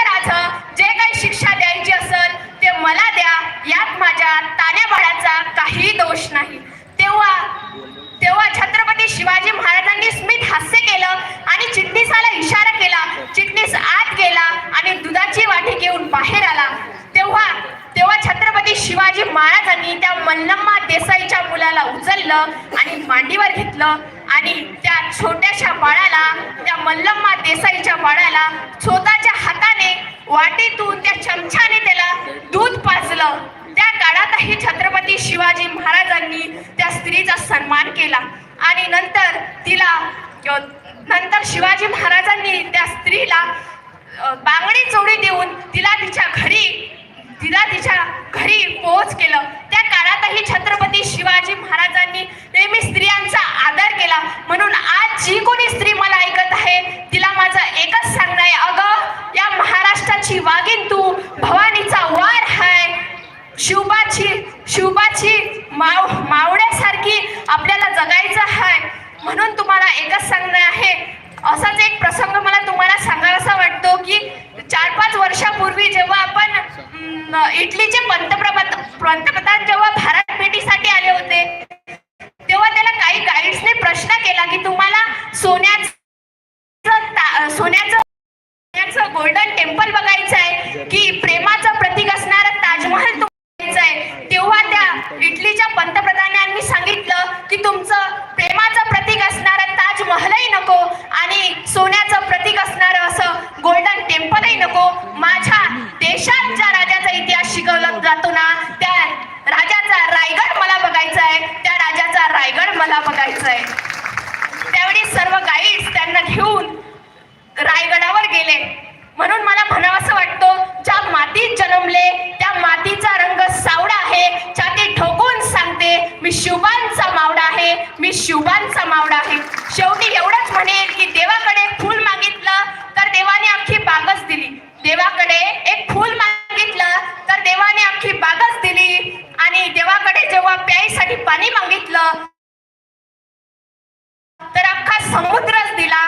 ईश्वराचं जे काही शिक्षा द्यायची असेल ते मला द्या यात माझ्या ताण्या काही दोष नाही. तेव्हा तेव्हा छत्रपती शिवाजी महाराजांनी स्मित हास्य केलं आणि चिटणीसाला इशारा केला. चिटणीस आत गेला आणि दुधाची वाटी घेऊन बाहेर आला. तेव्हा तेव्हा छत्रपती शिवाजी महाराजांनी त्या मल्लम्मा देसाईच्या मुलाला उचललं आणि मांडीवर घेतलं आणि त्या छोट्याशा बाळाला त्या मल्लम्मा देसाईच्या बाळाला स्वतःच्या वाटीतून त्या चमच्याने त्याला दूध पाजलं. त्या काळातही छत्रपती शिवाजी महाराजांनी त्या स्त्रीचा सन्मान केला. आणि नंतर तिला नंतर शिवाजी महाराजांनी त्या स्त्रीला बांगडी चोळी देऊन तिला तिच्या घरी तिला तिच्या घरी पोहोच केलं त्या काळातही छत्रपती शिवाजी महाराजांनी नेहमी स्त्रियांचा आदर केला म्हणून आज जी कोणी स्त्री मला ऐकत आहे तिला माझं एकच सांगणं आहे अगं या महाराष्ट्राची वागीन तू भवानीचा वार हाय शिवबाची शिवबाची माव मावड्यासारखी आपल्याला जगायचं आहे म्हणून तुम्हाला एकच सांगणं आहे. असाच एक प्रसंग मला तुम्हाला सांगावासा वाटतो की चार पाच वर्षापूर्वी जेव्हा आपण इटलीचे पंतप्रधान पंतप्रधान जेव्हा भारत भेटीसाठी आले होते तेव्हा त्याला काही गाईड्सने प्रश्न केला की तुम्हाला सोन्याचं ता- सोन्याचं सोन्याचं गोल्डन टेम्पल बघायचं आहे की प्रेमात प्रतीक असणारं ताजमहल तुम्हाला बघायचं आहे तेव्हा त्या इटलीच्या पंतप्रधानांनी सांगितलं की तुमचं प्रेमाचं प्रतीक असणारं ताजमहलही नको आणि सोन्याचं प्रतीक असणारं असं गोल्डन टेम्पलही नको माझ्या देशात ज्या राजाचा इतिहास जातो ना त्या राजाचा रायगड मला बघायचा आहे. त्या राजाचा रायगड मला बघायचा आहे. त्यावेळी सर्व गाईड्स त्यांना घेऊन रायगडावर गेले. म्हणून मला म्हणावंसं वाटतं ज्या मातीत जन्मले त्या मातीचा रंग सावडा आहे. छाती ठोकून सांगते मी शुभांचा मावडा आहे मी शुभांचा मावडा आहे. शेवटी एवढंच म्हणेल की देवाकडे फूल मागितलं तर देवाने अख्खी बागच दिली. देवाकडे एक फूल माग तर देवाने अख्खी बागच दिली आणि देवाकडे जेव्हा प्यायसाठी पाणी मागितलं. तर अख्खा समुद्रच दिला.